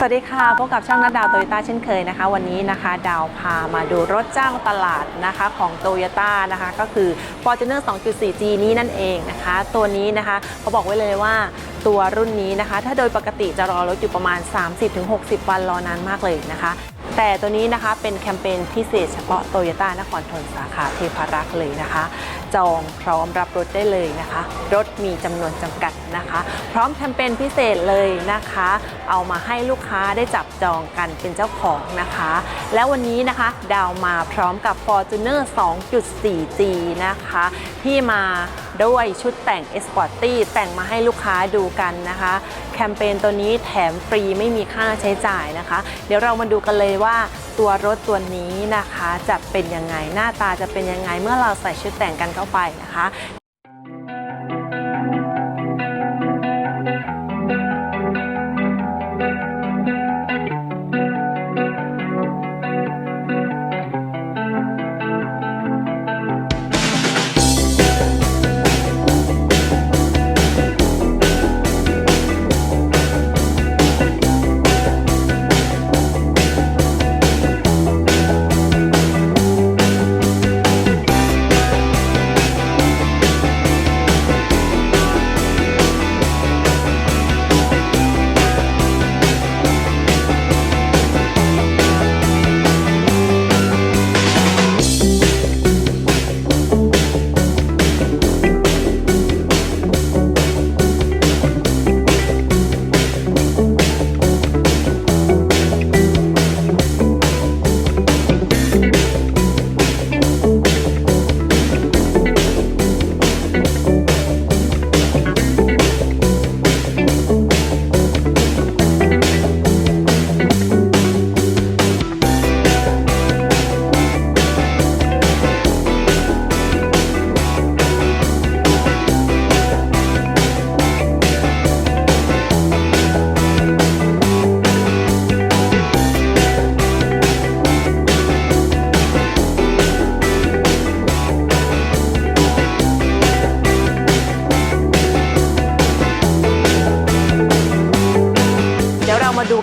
สวัสดีค่ะพบกับช่างนัดดาวโตโยต้าเช่นเคยนะคะ วันนี้นะคะดาวพามาดูรถจ้างตลาดนะคะของโตโยต้านะคะก็คือ Fortuner 2.4G นี้นั่นเองนะคะ ตัวนี้นะคะเขาบอกไว้เลยว่าตัวรุ่นนี้นะคะ ถ้าโดยปกติจะรอรถอยู่ประมาณ 30-60 วันรอนานมากเลยนะคะ แต่ตัวนี้นะคะเป็นแคมเปญพิเศษเฉพาะโตโยต้านครทนสาขาเทพารักษ์เลยนะคะจองพร้อมรับรถได้เลยนะคะ รถมีจำนวนจำกัดนะคะ พร้อมแคมเปญพิเศษเลยนะคะ เอามาให้ลูกค้าได้จับจองกันเป็นเจ้าของนะคะ แล้ววันนี้นะคะดาวมาพร้อมกับ Fortuner 2.4G นะคะ ที่มาด้วยชุดแต่ง e s p o r t y แต่งมาให้ลูกค้าดูกันนะคะ แคมเปญตัวนี้แถมฟรีไม่มีค่าใช้จ่ายนะคะ เดี๋ยวเรามาดูกันเลยว่า ตัวรถตัวนี้นะคะ จะเป็นยังไงหน้าตาจะเป็นยังไงเมื่อเราใส่ชุดแต่งกันเข้าไปนะคะ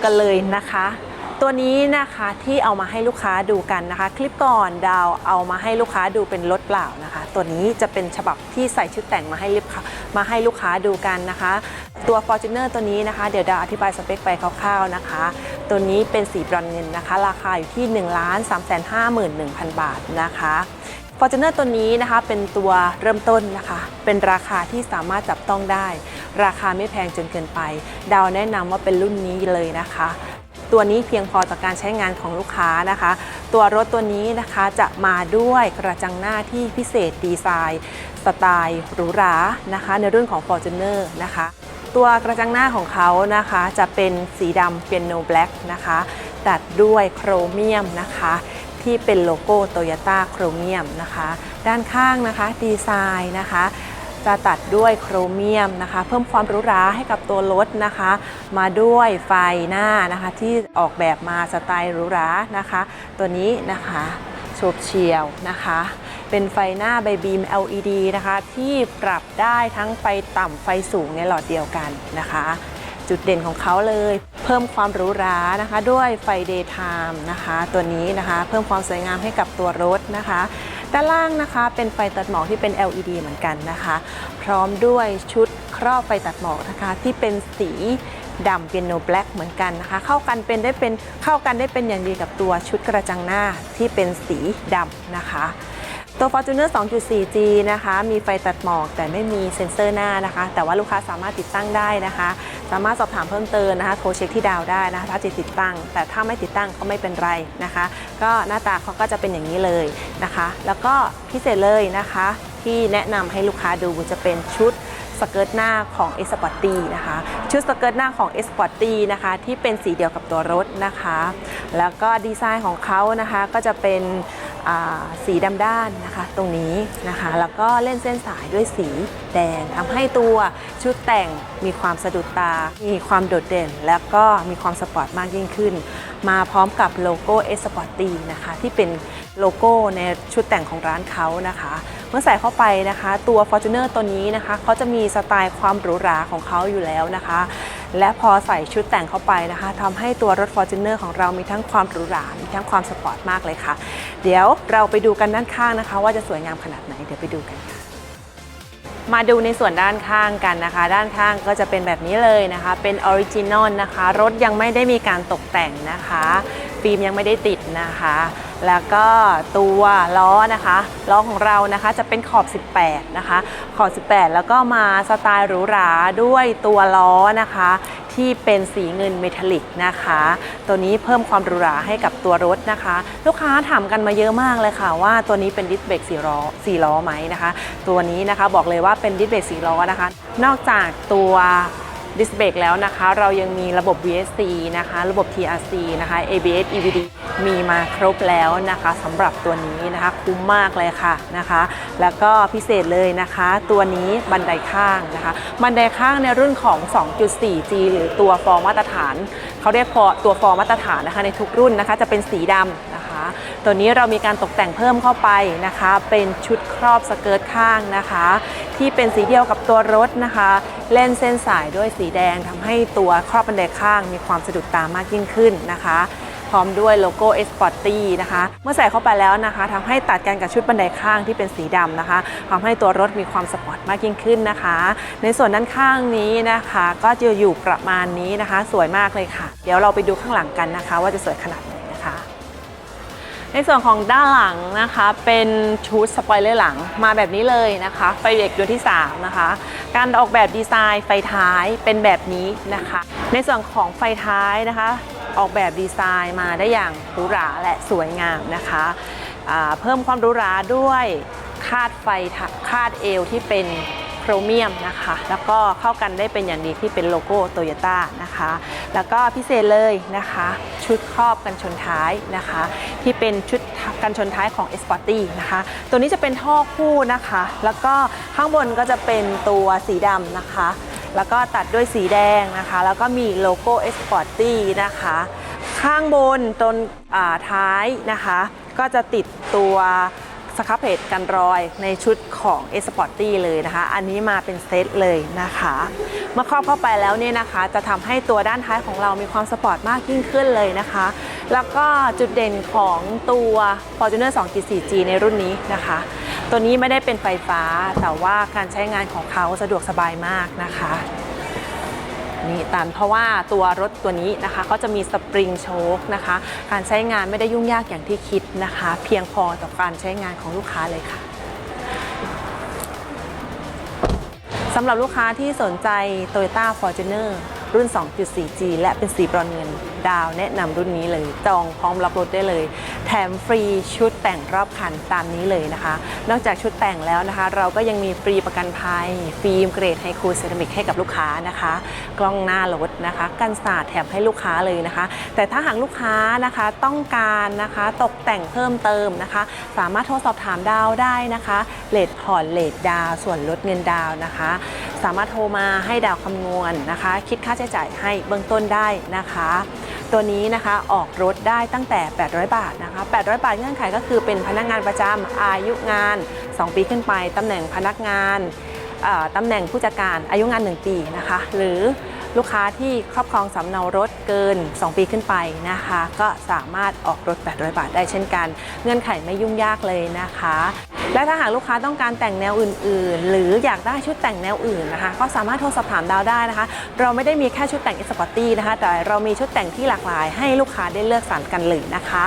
กันเลยนะคะ ตัวนี้นะคะที่เอามาให้ลูกค้าดูกันนะคะ คลิปก่อนดาวเอามาให้ลูกค้าดูเป็นรถเปล่านะคะ ตัวนี้จะเป็นฉบับที่ใส่ชุดแต่งมาให้ลูกค้ามาให้ลูกค้าดูกันนะคะ ตัว Fortuner ตัวนี้นะคะ เดี๋ยวดาวอธิบายสเปคไปคร่าวๆนะคะ ตัวนี้เป็นสีบรอนเงินนะคะ ราคาอยู่ที่ 1 3 5 1 0 0 0 บาทนะคะ Fortuner ตัวนี้นะคะเป็นตัวเริ่มต้นนะคะ เป็นราคาที่สามารถจับต้องได้ ราคาไม่แพงจนเกินไป ดาวแนะนำว่าเป็นรุ่นนี้เลยนะคะ ตัวนี้เพียงพอต่อการใช้งานของลูกค้านะคะ ตัวรถตัวนี้นะคะจะมาด้วยกระจังหน้าที่พิเศษดีไซน์ สไตล์หรูหรานะคะ ในรุ่นของ Fortuner นะคะ ตัวกระจังหน้าของเขานะคะจะเป็นสีดำเปียโนแบล็กนะคะตัดด้วยโครเมียมนะคะ ที่เป็นโลโก้โตโยต้าโครเมียมนะคะ ด้านข้างนะคะดีไซน์นะคะจะตัดด้วยโครเมียมนะคะ เพิ่มความหรูหราให้กับตัวรถนะคะ มาด้วยไฟหน้านะคะที่ออกแบบมาสไตล์หรูหรานะคะ ตัวนี้นะคะโฉบเฉียวนะคะ เป็นไฟหน้าใบบีม LED นะคะ ที่ปรับได้ทั้งไฟต่ำไฟสูงในหลอดเดียวกันนะคะ จุดเด่นของเขาเลย เพิ่มความหรูหรานะคะ ด้วยไฟ daytime นะคะ ตัวนี้นะคะ เพิ่มความสวยงามให้กับตัวรถนะคะด้านล่างนะคะเป็นไฟตัดหมอกที่เป็น LED เหมือนกันนะคะ พร้อมด้วยชุดครอบไฟตัดหมอกนะคะที่เป็นสีดำเปียโนแบล็กเหมือนกันนะคะ เข้ากันเป็นได้เป็นเข้ากันได้เป็นอย่างดีกับตัวชุดกระจังหน้าที่เป็นสีดำนะคะ ตัว Fortuner 2.4G นะคะ มีไฟตัดหมอกแต่ไม่มีเซ็นเซอร์หน้านะคะ แต่ว่าลูกค้าสามารถติดตั้งได้นะคะ สามารถสอบถามเพิ่มเติมนะคะโทรเช็คที่ดาวได้นะคะถ้าจะติดตั้ง แต่ถ้าไม่ติดตั้งก็ไม่เป็นไรนะคะ ก็หน้าตาเขาก็จะเป็นอย่างนี้เลยนะคะ แล้วก็พิเศษเลยนะคะที่แนะนำให้ลูกค้าดูจะเป็นชุดสเกิร์ตหน้าของ e s p o r t y นะคะ ชุดสเกิร์ตหน้าของ e s p o r t y นะคะ ที่เป็นสีเดียวกับตัวรถนะคะ แล้วก็ดีไซน์ของเขานะคะก็จะเป็น สีดำด้านนะคะ ตรงนี้นะคะ แล้วก็เล่นเส้นสายด้วยสีแดงทำให้ตัวชุดแต่งมีความสะดุดตา มีความโดดเด่น แล้วก็มีความสปอร์ตมากยิ่งขึ้น มาพร้อมกับโลโก้ e s p o r t y นะคะ ที่เป็นโลโก้ในชุดแต่งของร้านเขานะคะ เมื่อใส่เข้าไปนะคะ ตัว Fortuner ตัวนี้นะคะเขาจะมีสไตล์ความหรูหราของเขาอยู่แล้วนะคะ และพอใส่ชุดแต่งเข้าไปนะคะทำให้ตัวรถ Fortuner ของเรามีทั้งความหรูหรา มีทั้งความสปอร์ตมากเลยค่ะ เดี๋ยวเราไปดูกันด้านข้างนะคะ ว่าจะสวยงามขนาดไหน เดี๋ยวไปดูกันค่ะมาดูในส่วนด้านข้างกันนะคะ ด้านข้างก็จะเป็นแบบนี้เลยนะคะ เป็นออริจินอลนะคะ รถยังไม่ได้มีการตกแต่งนะคะ ฟิล์มยังไม่ได้ติดนะคะ แล้วก็ตัวล้อนะคะล้อของเรานะคะจะเป็นขอบ 18 นะคะ ขอบ 18 แล้วก็มาสไตล์หรูหราด้วยตัวล้อนะคะ ที่เป็นสีเงินเมทัลลิกนะคะ ตัวนี้เพิ่มความหรูหราให้กับตัวรถนะคะ ลูกค้าถามกันมาเยอะมากเลยค่ะ ว่าตัวนี้เป็นดิสเบรกสี่ล้อสี่ล้อไหมนะคะ ตัวนี้นะคะบอกเลยว่าเป็นดิสเบรกสี่ล้อนะคะ นอกจากตัว ดิสเบรกแล้วนะคะ เรายังมีระบบ VSC นะคะ ระบบ TRC นะคะ ABS EVD มีมาครบแล้วนะคะสำหรับตัวนี้นะคะ คุ้มมากเลยค่ะนะคะ แล้วก็พิเศษเลยนะคะ ตัวนี้บันไดข้างนะคะ บันไดข้างในรุ่นของ 2.4G หรือตัวฟอร์มาตรฐาน เขาเรียกฟอตัวฟอร์มาตรฐานนะคะในทุกรุ่นนะคะจะเป็นสีดำ ตัวนี้เรามีการตกแต่งเพิ่มเข้าไปนะคะ เป็นชุดครอบสเกิร์ตข้างนะคะ ที่เป็นสีเดียวกับตัวรถนะคะ เล่นเส้นสายด้วยสีแดงทำให้ตัวครอบบันไดข้างมีความสะดุดตามากยิ่งขึ้นนะคะพร้อมด้วยโลโก้ e s p o r t y นะคะ เมื่อใส่เข้าไปแล้วนะคะทำให้ตัดกันกับชุดบันไดข้างที่เป็นสีดำนะคะทำให้ตัวรถมีความสปอร์ตมากยิ่งขึ้นนะคะ ในส่วนด้านข้างนี้นะคะ ก็จะอยู่ประมาณนี้นะคะ สวยมากเลยค่ะ เดี๋ยวเราไปดูข้างหลังกันนะคะ ว่าจะสวยขนาดไหน ในส่วนของด้านหลังนะคะเป็นชุดสปอยเลอร์หลังมาแบบนี้เลยนะคะไฟเด็กดวงที่ 3 นะคะ การออกแบบดีไซน์ไฟท้ายเป็นแบบนี้นะคะ ในส่วนของไฟท้ายนะคะ ออกแบบดีไซน์มาได้อย่างหรูหราและสวยงามนะคะเพิ่มความหรูหราด้วยคาดไฟคาดเอวที่เป็น โครเมียมนะคะ แล้วก็เข้ากันได้เป็นอย่างดีที่เป็นโลโก้โตโยต้านะคะ แล้วก็พิเศษเลยนะคะ ชุดครอบกันชนท้ายนะคะ ที่เป็นชุดกันชนท้ายของ e s p o r t y นะคะ ตัวนี้จะเป็นท่อคู่นะคะ แล้วก็ข้างบนก็จะเป็นตัวสีดำนะคะ แล้วก็ตัดด้วยสีแดงนะคะ แล้วก็มีโลโก้ e s p o r t y นะคะ ข้างบนตรงอ่าท้ายนะคะ ก็จะติดตัว สครับเพจกันรอยในชุดของ e s p o r t y เลยนะคะ อันนี้มาเป็นเซตเลยนะคะ เมื่อครอบเข้าไปแล้วเนี่ยนะคะ จะทำให้ตัวด้านท้ายของเรามีความสปอร์ตมากยิ่งขึ้นเลยนะคะ แล้วก็จุดเด่นของตัว Fortuner 2.4G ในรุ่นนี้นะคะ ตัวนี้ไม่ได้เป็นไฟฟ้าแต่ว่าการใช้งานของเขาสะดวกสบายมากนะคะ นี้ตามเพราะว่าตัวรถตัวนี้นะคะก็จะมีสปริงโชคนะคะ การใช้งานไม่ได้ยุ่งยากอย่างที่คิดนะคะ เพียงพอต่อการใช้งานของลูกค้าเลยค่ะสำหรับลูกค้าที่สนใจ Toyota Fortuner รุ่น 2.4G และเป็นสีบรอนเงิน ดาวแนะนำรุ่นนี้เลย จองพร้อมรับรถได้เลย แถมฟรีชุดแต่งรอบคันตามนี้เลยนะคะ นอกจากชุดแต่งแล้วนะคะ เราก็ยังมีฟรีประกันภัย ฟิล์มเกรดไฮคูเซรามิกให้กับลูกค้านะคะ กล้องหน้ารถนะคะ กันสาดแถมให้ลูกค้าเลยนะคะ แต่ถ้าหากลูกค้านะคะต้องการนะคะตกแต่งเพิ่มเติมนะคะ สามารถโทรสอบถามดาวได้นะคะเลทผ่อนเลทดาวส่วนลดเงินดาวนะคะ สามารถโทรมาให้ดาวคำนวณนะคะ คิดค่าใช้จ่ายให้เบื้องต้นได้นะคะ ตัวนี้นะคะออกรถได้ตั้งแต่ 800 บาทนะคะ 800 บาทเงื่อนไขก็คือเป็นพนักงานประจำอายุงาน 2 ปีขึ้นไปตำแหน่งพนักงานตำแหน่งผู้จัดการอายุงาน 1 ปีนะคะ หรือลูกค้าที่ครอบครองสำเนารถเกิน 2 ปีขึ้นไปนะคะ ก็สามารถออกรถ 800 บาทได้เช่นกัน เงื่อนไขไม่ยุ่งยากเลยนะคะ และถ้าหากลูกค้าต้องการแต่งแนวอื่น ๆ หรืออยากได้ชุดแต่งแนวอื่นนะคะ ก็สามารถโทรสอบถามดาวได้นะคะ เราไม่ได้มีแค่ชุดแต่งอิสปอร์ตี้นะคะ แต่เรามีชุดแต่งที่หลากหลาย ให้ลูกค้าได้เลือกสรรกันเลยนะคะ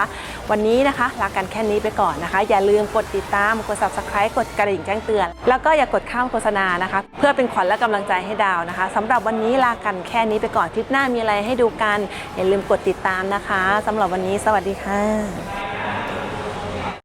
วันนี้นะคะลากันแค่นี้ไปก่อนนะคะ อย่าลืมกดติดตามกด subscribe กดกระดิ่งแจ้งเตือน แล้วก็อย่ากดข้ามโฆษณานะคะ เพื่อเป็นขวัญและกำลังใจให้ดาวนะคะสำหรับวันนี้ลากันแค่นี้ไปก่อนทริปหน้ามีอะไรให้ดูกัน อย่าลืมกดติดตามนะคะสำหรับวันนี้สวัสดีค่ะ